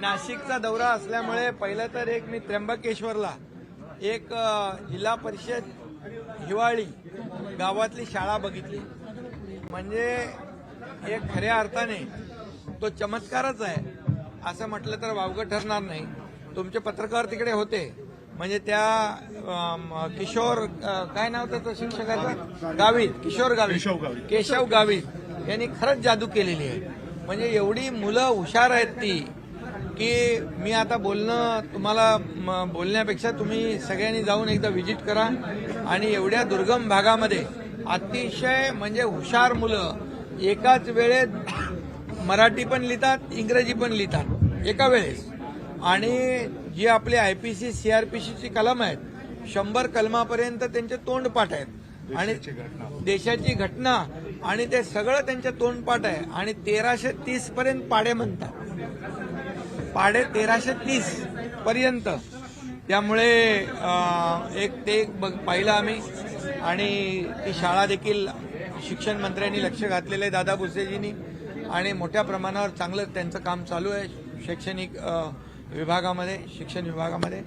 नाशिकचा दौरा असल्यामुळे पहिलं तर एक मी त्र्यंबकेश्वरला एक जिल्हा परिषद हिवाळी गावातली शाळा बघितली. म्हणजे एक खऱ्या अर्थाने तो चमत्कारच आहे. असं म्हटलं तर वावगं ठरणार नाही. तुमचे पत्रकार तिकडे होते. म्हणजे त्या किशोर काय नाव त्याचं शिक्षकाचं? गावित किशोर गावित. केशव गावित. यांनी खरंच जादू केलेली आहे. म्हणजे एवढी मुलं हुशार आहेत ती. की मी आता बोलणं तुम्हाला बोलण्यापेक्षा तुम्ही सगळ्यांनी जाऊन एकदा व्हिजिट करा. आणि एवढ्या दुर्गम भागामध्ये अतिशय म्हणजे हुशार मुलं एकाच वेळेत मराठी पण लिहितात इंग्रजी पण लिहितात एका वेळेस. आणि जी आपली आयपीसी सीआरपीसीची कलम आहेत शंभर कलमापर्यंत त्यांचे तोंडपाठ आहेत. आणि देशाची घटना. आणि ते सगळं त्यांच्या तोंडपाठ आहे. आणि तेराशे तीस पर्यंत पाडे म्हणतात. पाडे तेराशे तीस पर्यंत. त्यामुळे एक ते एक बघ- पाहिलं आम्ही. आणि ती शाळा देखील शिक्षण मंत्र्यांनी लक्ष घातलेलं आहे दादा भुसेजींनी. आणि मोठ्या प्रमाणावर चांगलं त्यांचं काम चालू आहे शैक्षणिक विभागामध्ये शिक्षण विभागामध्ये.